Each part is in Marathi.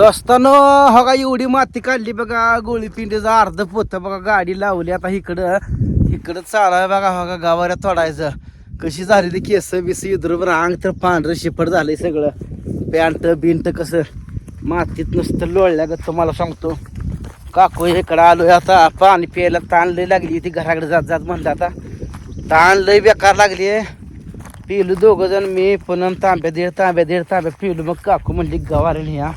दोस्तानो हो का एवढी माती काढली बघा गोळी पिंडीचं अर्ध पोत बघा गाडी लावली आता इकडं. इकडं चालाय बघा हो का गावाऱ्या तोडायचं. कशी झाली ती केस बिस इद्रोबर अंग तर पांढरं शिपट झालंय सगळं. पॅन्ट बिंट कसं मातीत नुसतं लोळल्या ग तुम्हाला सांगतो. काकू इकडं आलोय आता पाणी प्यायला ताण लय लागली ती घराकडे जात जात म्हणलं आता. ताण लय बेकार लागली. पिलू दोघं जण मी पण तांब्या दीड तांब्या दीड तांब्या पिलू. मग काकू म्हणली गवारी ह्या.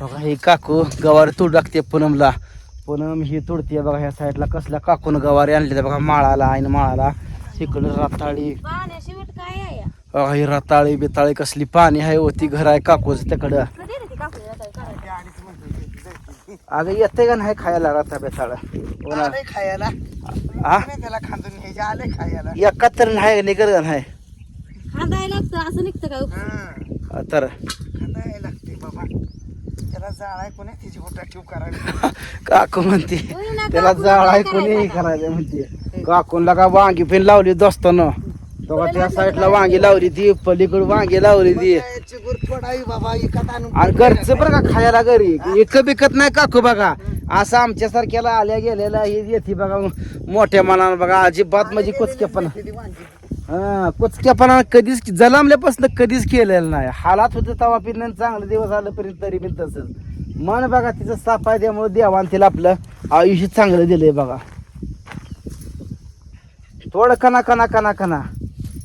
बघा ही काकू गवारी तोड लागते पूनमला. पूनम ही तोडते बघा ह्या साईडला कसल्या काकून गवारी आणली बघा माळाला आईन माळाला. तिकडं रताळी? बघा ही रताळी बिताळी कसली पाणी आहे होती घर आहे काकूच तिकडं? अगं येते का नाही खायला रता बेताळ? खायला. हा नाही निघत का नाही? खांदायला लागतं असं निघतं का? हा, तर त्याला जाळाय कोणी? तिची होता ठेव करायला काकू म्हणते त्याला काकूला जाळाय काय कोणी? करायचं? करायचं म्हणते. काकूनला का वांगी पिन लावली दोस्तानं? तेव्हा त्या साईडला वांगी लावली ती पलीकडे वांगी लावली ती. चिगूर फोडावी बाबा इकत आणून आणि घरचं बरं का खायला घरी? एक बिकत नाही काकू बघा. असं आमच्या सारख्याला आल्या गेलेला हे येते बघा मोठ्या मनानं बघा अजिबात म्हणजे कुचक्यापणा किती वांगी. हा कुचक्यापणा कधीच जलमल्यापासून कधीच केलेलं नाही. हालात होते तवा पिणं चांगले दिवस आल्यापर्यंत तरी पण तसंच. मन बघा तिचं साफ आहे त्यामुळे देवान तिला आपलं आयुष्य चांगलं दिलंय बघा. थोडं कना कना कना कना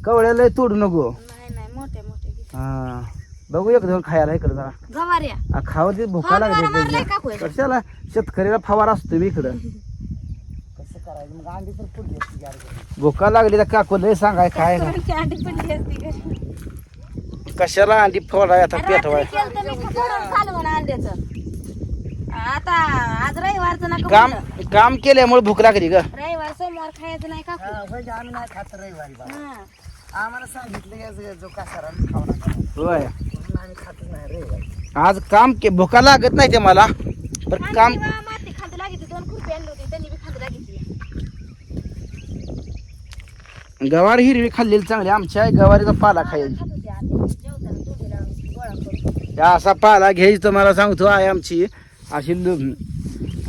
कवळ्याला तोडू नको. हा बघू एक दोन खायला इकडं जरा. खावं ते भुका लागते. कशाला? शेतकऱ्याला फवारा असतो मी इकडं. मग अंडी तर फुडली असती गाडी भुका लागली तर काकू लय सांगाय काय ना थोडीशी अंडी पडली असती घरी. कशाला अंडी फवारा आता रात्री पेटवाय? केलतं मी खपवून कालवण अंड्याचं. आता आज रविवारचं नका काम बोलू. काम केल्यामुळे भूक लागली ग. रविवार सोमवार खायचं नाही काकू. हा, होय, आम्ही नाही खात रविवारी बाबा हा. आम्हाला सांगितलं की जो कासारा खाऊ नका होय. म्हणून आम्ही खातच नाही रविवारी. आज काम के भुका लागत नाही ते मला. पण काम बा, माती खांदी लागितली दोन खुरपी आणली होती त्यांनी बी खांदी लागितली गवार हिरवी खाल्लेली चांगली. आमच्या आई गवारीचा पाला खायची. असा पाला घ्यायची तुम्हाला सांगतो आहे आमची अशी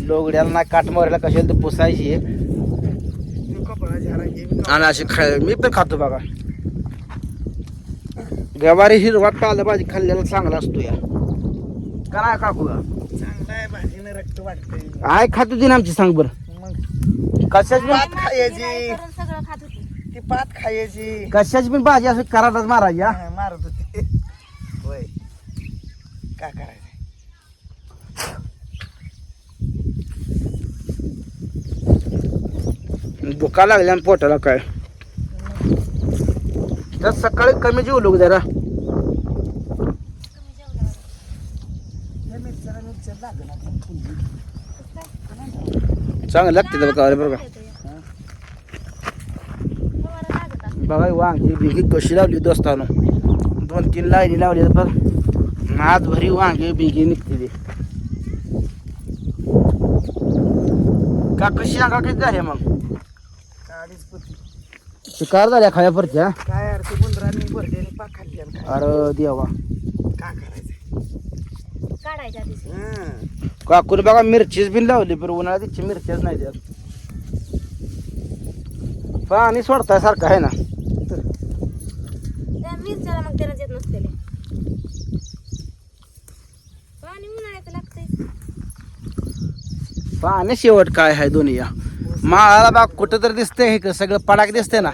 लोगड्याला ना काटमारीला कशाला तर पुसायची. आणि अशी खाय मी पण खातो बघा. गवारी हिरवा पाला भाजी खाल्लेला चांगला असतो या. का नाही काकू. आहे आय खातो दिन आमची सांग बर. कशाची पण पात खायची करून सगळं खात होती ती पात खायची. कशाची पण भाजी असं कराटाच मारायची हा? हा, मारत होते. होय. काय करायचं? भुका लागल्या आणि पोटाला काय? तर सकाळी कमी जेवलो जरा. हे चांगलं लागते बघा बरं का फवारा लागत असतो. बघा ही वांगी बिगी कशी लावली दोस्तानं? दोन तीन लाईनी लावली तर नाद भरी वांगी बिगी निघते ते का कशी अंगा किती झाले मग? शिकार झाल्या खाया परच्या काय यार ते गुंडरांनी भरल्याने पाक खाल्ली आणि काय? अरे देवा. काय करायचं? काढायच्या हं. काकून बघा मिरचीच बिन लावली पण उन्हाळ्यात तिची मिरच्याच नाही त्यात पाणी सोडताय सारखं आहे ना? त्या मिरच्याला मग त्याला येत नसते पाणी उन्हाळ्याचं लागतंय. पाणी शेवट काय आहे दोन्ही या? माळाला बघा कुठं तर दिसतंय हे सगळं पडाक दिसतंय ना.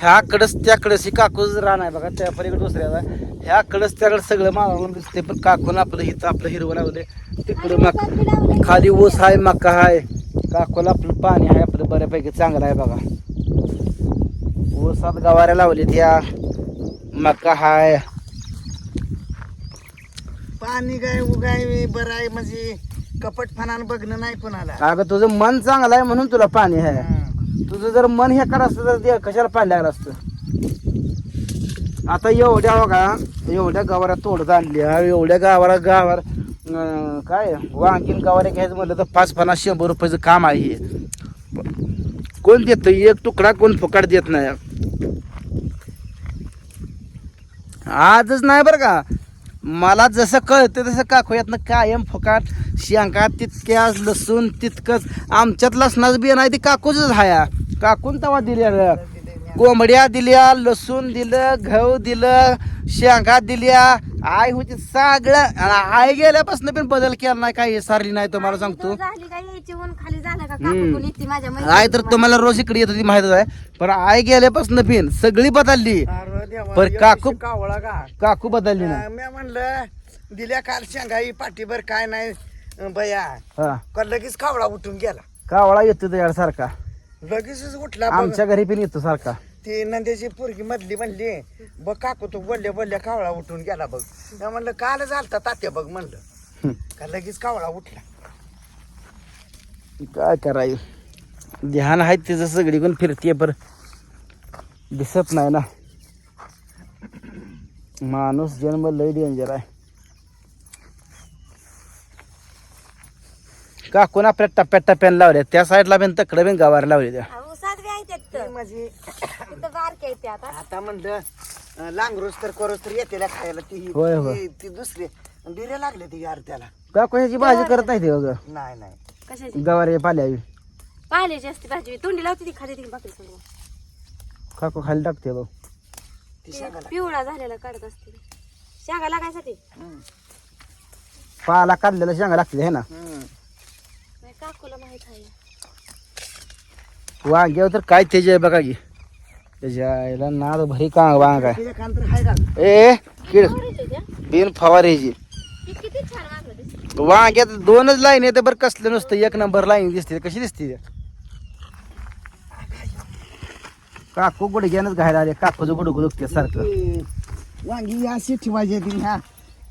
ह्याकडंच त्याकडंच ही काकूच रान आहे बघा त्या पलीकडे दुसऱ्याला ह्याकडंच त्याकडं सगळं माळाला दिसते पण काकून आपलं हिथं आपलं हिरवं लावलंय. तिकडं मग खाली ऊस आहे मका आहे. काकूला आपलं पाणी आहे आपलं बऱ्यापैकी चांगलं आहे बघा. ऊसात गवाऱ्या लावल्यात या. मका हाय पाणी काय उगाय बरं आहे म्हणजे कपटपणानं बघणं नाही कोणाला. अगं तुझं मन चांगलं आहे म्हणून तुला पाणी आहे. तुझं जर मन हे कर असतं तर ते कशाला पाणी लागलं असतं? आता एवढ्या बघा एवढ्या गावाला तोडत आणल्या एवढ्या गावाला गावावर काय वांगीन गावाला घ्यायचं म्हटलं तर पाच पन्नास शंभर रुपयाचं काम आहे कोण देत? एक तुकडा कोण फुकाट देत नाही. आजच नाही बरं का. मला जसं कळतं तसं काकू यातनं कायम फुकाट शेंगा तितक्या लसूण तितकंच. आमच्यात लसणाचं बी नाही ते काकूच हाया. काकून तवा दिल्या कोंबड्या दिल्या लसूण दिलं गहू दिलं शेंगा दिल्या आई होती सगळं. आई गेल्यापासून पण बदल केला नाही काही सारली नाही तुम्हाला सांगतो. झाली काय यायची ऊन खाली झालं का? हम्म. काकू कोण येते माझ्या आई तर तुम्हाला रोज इकडे येत होती माहितच आहे. पण आई गेल्यापासून पिन सगळी बदलली. पर एक काकू- कावळा का? काकू बदलली ना मी म्हणलं दिल्या काल शेंगाई पाठीभर काय नाही अं, बया. हा. का लगेच कावळा उठून गेला. कावळा येतो त्याच्यावर सारखा लगेचच उठला बघ. आमच्या घरी पण येतो सारखा. ती नंद्याची पोरगी मधली म्हणली बघ काकू तू बोलल्या बोलल्या कावळा उठून गेला बघ. मी म्हणलं काल झालता तात्या बघ म्हणलं. का लगेच कावळा उठला. काय कराय ध्यान आहे तिचं सगळीकडून फिरतीये पर दिसत नाही ना. माणूस जन्म लय डेंजर आहे. काकून आपल्या टप्प्यात टप्प्याने लावल्या त्या साईडला पण तकडे पण गवार लावले त्या. माझी तिथं बारके येते आता. आता म्हणलं लांगरूस तर करोस तर येते खायला ती होय, होय. ती- ती दुसरी बिरे लागले ती यार त्याला काकू ह्याची भाजी करत नाही ते बघ नाही नाही. कशाची? गवारी पाल्यावी पाहिल्याची असते भाजी. तोंडी लावते ती खाते ती भाकरी काकू खाली टाकते बघ. ती ते पिवळा झालेला काढत असते. शेंगा लागायसाठी? हं, पाला काढलेला शेंगा लागते है ना? हं. नाही, काकूला माहीत आहे. वांग्यावर तर काय तेज आहे बघा की. त्याच्या आईला नाद भरी का वांग आहे. ए किड. बिन दिसतं. वांग्यात दोनच लाईन येते बरं कसलं नसतं. एक नंबर लाईन दिसते कशी दिसते ते? काकू गुडघ्यानंच घायला आले काकूचं गुडघं दुखते सारखं. वांगी अशी ठेवायची ती ह्या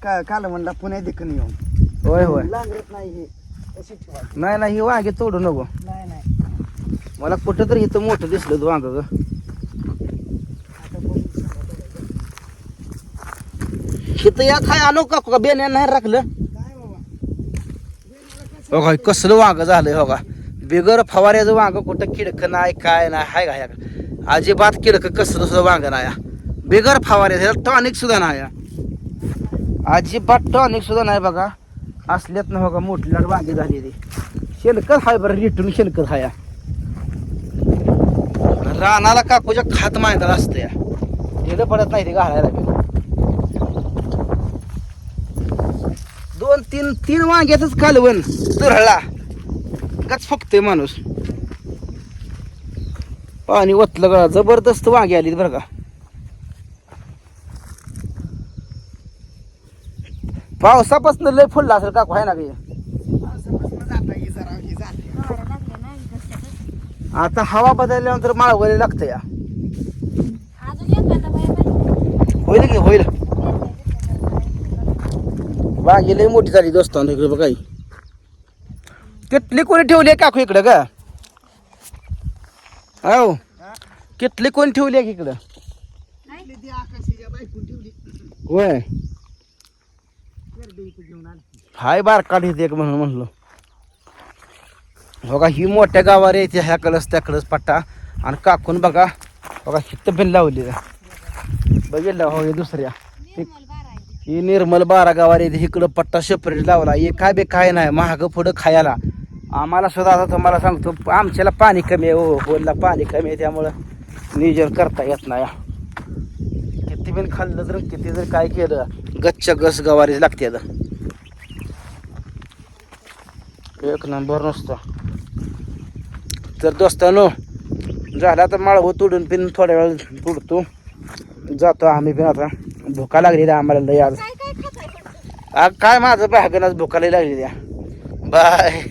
का काल म्हणला पुण्या देखून येऊन. होय होय. लागत नाही हे नाही नाही ही वांगे तोडू नको. नाही. मला कुठं तरी इथं मोठं दिसलं तू वांग आता इथं या खाय आणू का? बेन नाही राखलं? काय बाबा हो का कसलं वांग झालंय हो का? बिगर फवाऱ्याचं वांग कुठं किडकं नाही काय नाही हाय का ह्या अजिबात किडकं कसलं सुद्धा वांग नाही बिगर फवाऱ्याचं टॉनिक सुद्धा नाही अजिबात टॉनिक सुद्धा नाही बघा. असल्यात ना हो बघा मोठी लाट वांगी झाली ती शेणकत हाय बरं रिटून शेणकत हाय रानाला काकूच्या खात माहिती असतं या ढिलं पडत नाही ते घालायला दोन तीन तीन वांग्यातच कालवण तुरळा गच फुकते माणूस. पाणी ओतलं का? जबरदस्त वांगी आली बरं का. पावसापासून लय फुलला असेल काकू आहे ना काही पावसापासून जाता ही जरा ही जाते वारं लागलं ना घशातच. आता हवा बदलल्यानंतर माळवले लागतं या. होईल की होईल. वांगी लय मोठी झाली दोस्तांनो इकडे बघा ही. किटली कोणी ठेवली आहे काकू इकडं का हो किटली कोणी ठेवली आहे इकडं? होय. हाय बार काढीत एक म्हणून म्हणलो. बघा ही मोठ्या गावावर येते ह्या कलस त्या कलस पट्टा. आणि काकून बघा बघा हित पण लावली. बघितलं हो हे दुसऱ्या. ही निर्मल बारा गावावर येते इकडं पट्टा सेपरेट लावला. हे काय बे काय नाही महाग पुढं खायला. आम्हाला सुद्धा आता तुम्हाला सांगतो आमच्याला पाणी कमी आहे हो बोलला पाणी कमी आहे त्यामुळं नियोजन करता येत नाही. किती पण खाल्लं तर किती जर काय केलं गच्च गस गवारीच लागते एक नंबर नसतं. तर दोस्तानो झाला तर माळव तोडून पिन थोड्या वेळ तोडतो जातो आम्ही पण आता. भुका लागलेली आहे आम्हाला लय आज. काय माझं भागनच भुका लागलेली आहे. बाय.